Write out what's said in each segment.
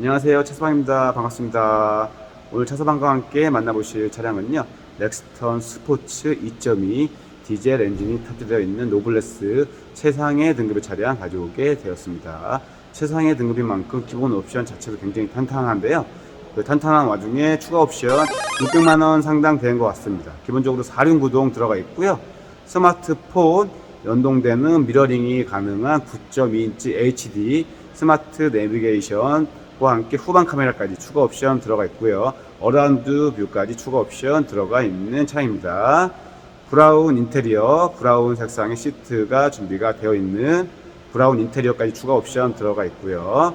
안녕하세요. 차서방입니다. 반갑습니다. 오늘 차서방과 함께 만나보실 차량은요. 렉스턴 스포츠 2.2 디젤 엔진이 탑재되어 있는 노블레스 최상의 등급의 차량 가져오게 되었습니다. 최상의 등급인 만큼 기본 옵션 자체도 굉장히 탄탄한데요. 그 탄탄한 와중에 추가 옵션 600만원 상당 되는 것 같습니다. 기본적으로 4륜 구동 들어가 있고요. 스마트폰 연동되는 미러링이 가능한 9.2인치 HD 스마트 내비게이션 과 함께 후방 카메라까지 추가 옵션 들어가 있고요. 어라운드 뷰까지 추가 옵션 들어가 있는 차량입니다. 브라운 인테리어, 브라운 색상의 시트가 준비가 되어 있는 브라운 인테리어까지 추가 옵션 들어가 있고요.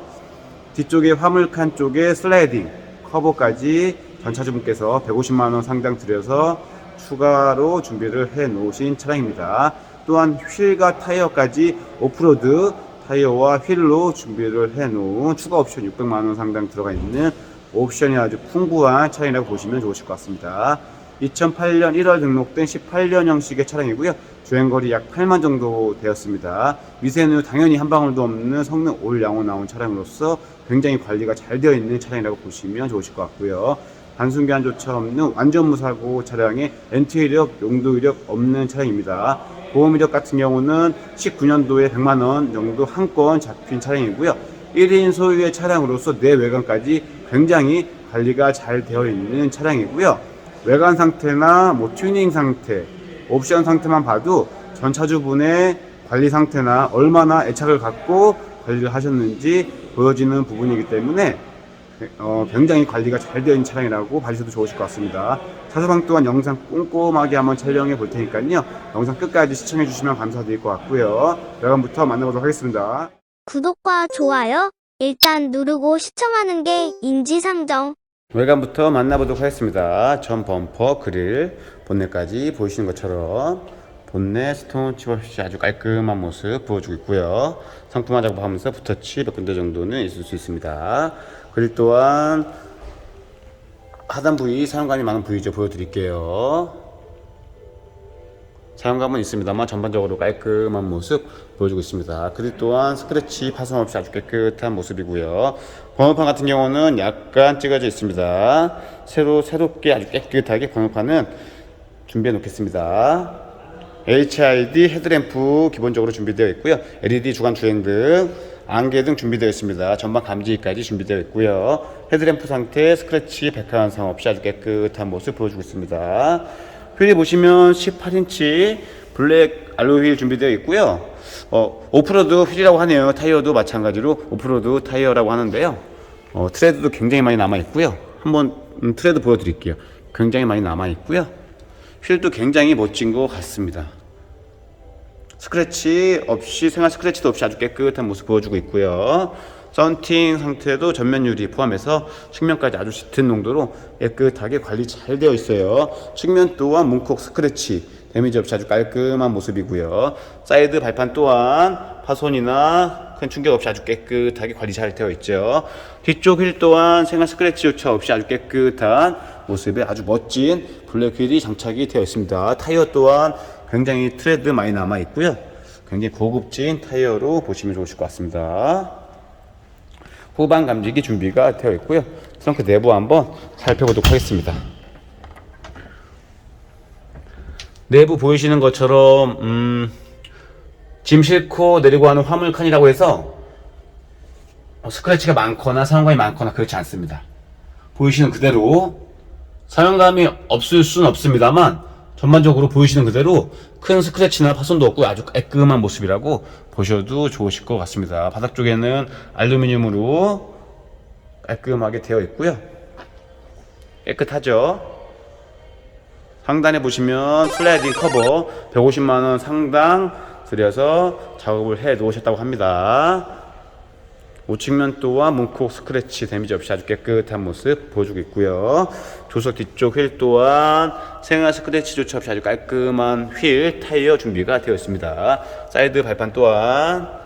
뒤쪽에 화물칸 쪽에 슬라이딩 커버까지 전차주분께서 150만원 상당 들여서 추가로 준비를 해 놓으신 차량입니다. 또한 휠과 타이어까지 오프로드 타이어와 휠로 준비를 해 놓은 추가 옵션 600만원 상당 들어가 있는 옵션이 아주 풍부한 차량이라고 보시면 좋으실 것 같습니다. 2008년 1월 등록된 18년 형식의 차량이고요. 주행거리 약 8만 정도 되었습니다. 미세누 당연히 한 방울도 없는 성능 올 양호 나온 차량으로서 굉장히 관리가 잘 되어 있는 차량이라고 보시면 좋으실 것 같고요. 단순 교환 조차 없는 완전 무사고 차량에 엔트 이력, 용도 이력 없는 차량입니다. 보험 이력 같은 경우는 19년도에 100만 원 정도 한 건 잡힌 차량이고요. 1인 소유의 차량으로서 내외관까지 굉장히 관리가 잘 되어 있는 차량이고요. 외관 상태나 뭐 튜닝 상태, 옵션 상태만 봐도 전 차주분의 관리 상태나 얼마나 애착을 갖고 관리를 하셨는지 보여지는 부분이기 때문에 어, 굉장히 관리가 잘 되어 있는 차량이라고 봐주셔도 좋으실 것 같습니다. 차서방 또한 영상 꼼꼼하게 한번 촬영해 볼 테니까요. 영상 끝까지 시청해 주시면 감사드릴 것 같고요. 여러분부터 만나보도록 하겠습니다. 구독과 좋아요 일단 누르고 시청하는 게 인지상정. 외관부터 만나보도록 하겠습니다. 전 범퍼, 그릴, 본넷까지 보이시는 것처럼 본넷 스톤 칩 없이 아주 깔끔한 모습 보여주고 있고요. 상품 화 작업 하면서 붓터치 몇 군데 정도는 있을 수 있습니다. 그릴 또한 하단 부위 사용감이 많은 부위죠. 보여드릴게요. 사용감은 있습니다만 전반적으로 깔끔한 모습 보여주고 있습니다. 그릴 또한 스크래치 파손 없이 아주 깨끗한 모습이고요. 번호판 같은 경우는 약간 찌그러져 있습니다. 새로 새롭게 아주 깨끗하게 번호판은 준비해 놓겠습니다. HID 헤드램프 기본적으로 준비되어 있고요. LED 주간 주행 등, 안개 등 준비되어 있습니다. 전방 감지기까지 준비되어 있고요. 헤드램프 상태 스크래치 백화환상 없이 아주 깨끗한 모습 보여주고 있습니다. 휠이 보시면 18인치 블랙 알로이 휠 준비되어 있고요. 어, 오프로드 휠이라고 하네요. 타이어도 마찬가지로 오프로드 타이어라고 하는데요. 어, 트레드도 굉장히 많이 남아 있고요. 한번 음, 트레드 보여드릴게요. 굉장히 많이 남아 있고요. 휠도 굉장히 멋진 것 같습니다. 스크래치 없이 생활 스크래치도 없이 아주 깨끗한 모습 보여주고 있고요. 썬팅 상태도 전면 유리 포함해서 측면까지 아주 짙은 농도로 깨끗하게 관리 잘 되어 있어요. 측면 또한 문콕 스크래치 데미지 없이 아주 깔끔한 모습이고요. 사이드 발판 또한 파손이나 큰 충격 없이 아주 깨끗하게 관리 잘 되어 있죠. 뒤쪽 휠 또한 생활 스크래치조차 없이 아주 깨끗한 모습에 아주 멋진 블랙 휠이 장착이 되어 있습니다. 타이어 또한 굉장히 트레드 많이 남아 있고요. 굉장히 고급진 타이어로 보시면 좋으실 것 같습니다. 후방 감지기 준비가 되어 있고요. 트렁크 내부 한번 살펴보도록 하겠습니다. 내부 보이시는 것처럼 음, 짐 싣고 내리고 하는 화물칸이라고 해서 어, 스크래치가 많거나 사용감이 많거나 그렇지 않습니다. 보이시는 그대로 사용감이 없을 수는 없습니다만 전반적으로 보이시는 그대로 큰 스크래치나 파손도 없고 아주 깔끔한 모습이라고 보셔도 좋으실 것 같습니다. 바닥 쪽에는 알루미늄으로 깔끔하게 되어 있고요. 깨끗하죠? 상단에 보시면 슬라이딩 커버 150만원 상당 들여서 작업을 해 놓으셨다고 합니다. 우측면 또한 문콕 스크래치 데미지 없이 아주 깨끗한 모습 보여주고 있고요. 조석 뒤쪽 휠 또한 생활 스크래치조차 없이 아주 깔끔한 휠 타이어 준비가 되어 있습니다. 사이드 발판 또한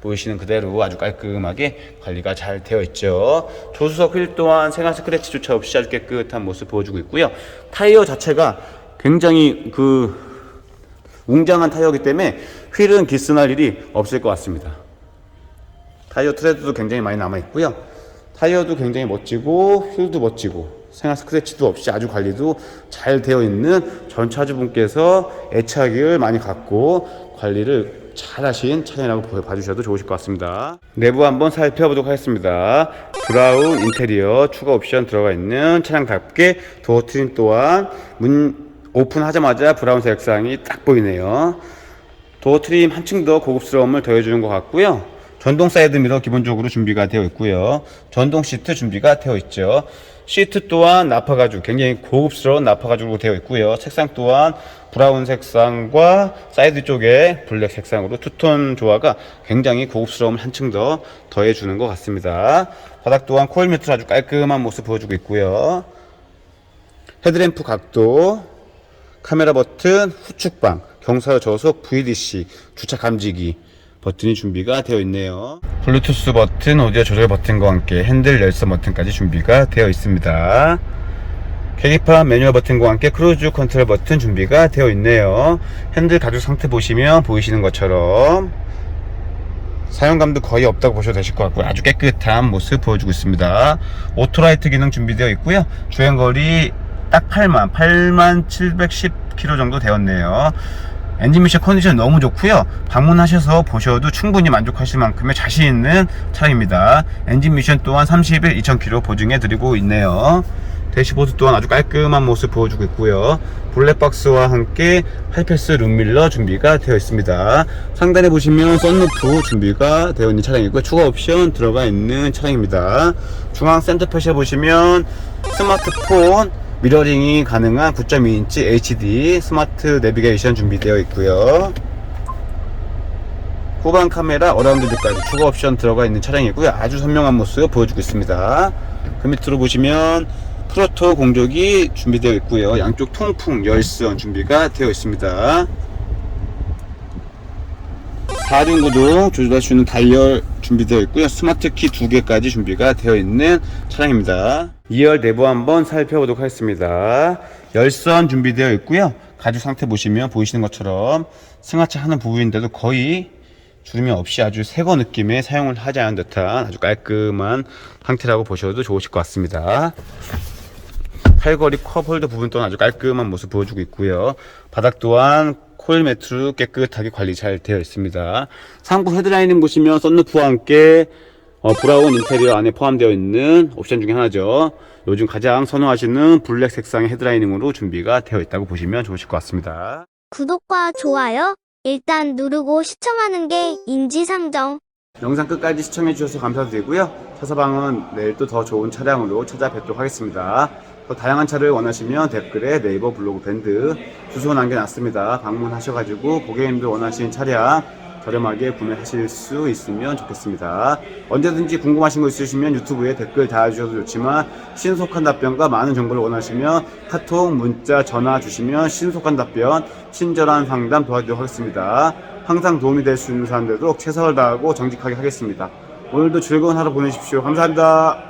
보이시는 그대로 아주 깔끔하게 관리가 잘 되어 있죠. 조수석 휠 또한 생활 스크래치조차 없이 아주 깨끗한 모습 보여주고 있고요. 타이어 자체가 굉장히 그 웅장한 타이어이기 때문에 휠은 기스날 일이 없을 것 같습니다. 타이어 트레드도 굉장히 많이 남아 있고요. 타이어도 굉장히 멋지고 휠도 멋지고 생활 스크래치도 없이 아주 관리도 잘 되어 있는 전 차주분께서 애착을 많이 갖고 관리를 잘 하신 차량이라고 보- 봐주셔도 좋으실 것 같습니다. 내부 한번 살펴보도록 하겠습니다. 브라운 인테리어 추가 옵션 들어가 있는 차량답게 도어 트림 또한 문 오픈하자마자 브라운 색상이 딱 보이네요. 도어 트림 한층 더 고급스러움을 더해주는 것 같고요. 전동 사이드 미러 기본적으로 준비가 되어 있고요. 전동 시트 준비가 되어 있죠. 시트 또한 나파 가죽, 굉장히 고급스러운 나파 가죽으로 되어 있고요. 색상 또한 브라운 색상과 사이드 쪽에 블랙 색상으로 투톤 조화가 굉장히 고급스러움을 한층 더 더해주는 것 같습니다. 바닥 또한 코일 매트를 아주 깔끔한 모습 보여주고 있고요. 헤드램프 각도, 카메라 버튼, 후측방, 경사로 저속 VDC, 주차 감지기 버튼이 준비가 되어 있네요. 블루투스 버튼, 오디오 조절 버튼과 함께 핸들 열선 버튼까지 준비가 되어 있습니다. 계기판 매뉴얼 버튼과 함께 크루즈 컨트롤 버튼 준비가 되어 있네요. 핸들 가죽 상태 보시면 보이시는 것처럼 사용감도 거의 없다고 보셔도 되실 것 같고요. 아주 깨끗한 모습 보여주고 있습니다. 오토라이트 기능 준비되어 있고요. 주행거리 딱 8만, 8만 710km 정도 되었네요. 엔진 미션 컨디션 너무 좋고요. 방문하셔서 보셔도 충분히 만족하실 만큼의 자신 있는 차량입니다. 엔진 미션 또한 30일 2000km 보증해 드리고 있네요. 대시보드 또한 아주 깔끔한 모습 보여주고 있고요. 블랙박스와 함께 하이패스 룸밀러 준비가 되어 있습니다. 상단에 보시면 썬루프 준비가 되어 있는 차량이고요. 추가 옵션 들어가 있는 차량입니다. 중앙 센터페시에 보시면 스마트폰 미러링이 가능한 9.2인치 HD 스마트 내비게이션 준비되어 있고요. 후방 카메라 어라운드 뷰까지 추가 옵션 들어가 있는 차량이고요. 아주 선명한 모습 보여주고 있습니다. 그 밑으로 보시면 프로토 공조기 준비되어 있고요. 양쪽 통풍 열선 준비가 되어 있습니다. 4륜 구동 조절할 수 있는 다이얼 준비되어 있고요. 스마트 키 두 개까지 준비가 되어 있는 차량입니다. 2열 내부 한번 살펴보도록 하겠습니다. 열선 준비되어 있고요. 가죽 상태 보시면 보이시는 것처럼 승하차 하는 부분인데도 거의 주름이 없이 아주 새거 느낌의 사용을 하지 않은 듯한 아주 깔끔한 상태라고 보셔도 좋으실 것 같습니다. 팔걸이 컵홀더 부분 또한 아주 깔끔한 모습 보여주고 있고요. 바닥 또한 코일 매트로 깨끗하게 관리 잘 되어 있습니다. 상부 헤드라이닝 보시면 썬루프와 함께 어, 브라운 인테리어 안에 포함되어 있는 옵션 중에 하나죠. 요즘 가장 선호하시는 블랙 색상의 헤드라이닝으로 준비가 되어 있다고 보시면 좋으실 것 같습니다. 구독과 좋아요 일단 누르고 시청하는 게 인지상정. 영상 끝까지 시청해 주셔서 감사드리고요. 차서방은 내일 또 더 좋은 차량으로 찾아뵙도록 하겠습니다. 또 다양한 차를 원하시면 댓글에 네이버 블로그 밴드 주소 남겨놨습니다. 방문하셔가지고 고객님들 원하시는 차량 저렴하게 구매하실 수 있으면 좋겠습니다. 언제든지 궁금하신 거 있으시면 유튜브에 댓글 달아주셔도 좋지만 신속한 답변과 많은 정보를 원하시면 카톡, 문자, 전화 주시면 신속한 답변, 친절한 상담 도와드리도록 하겠습니다. 항상 도움이 될 수 있는 사람 되도록 최선을 다하고 정직하게 하겠습니다. 오늘도 즐거운 하루 보내십시오. 감사합니다.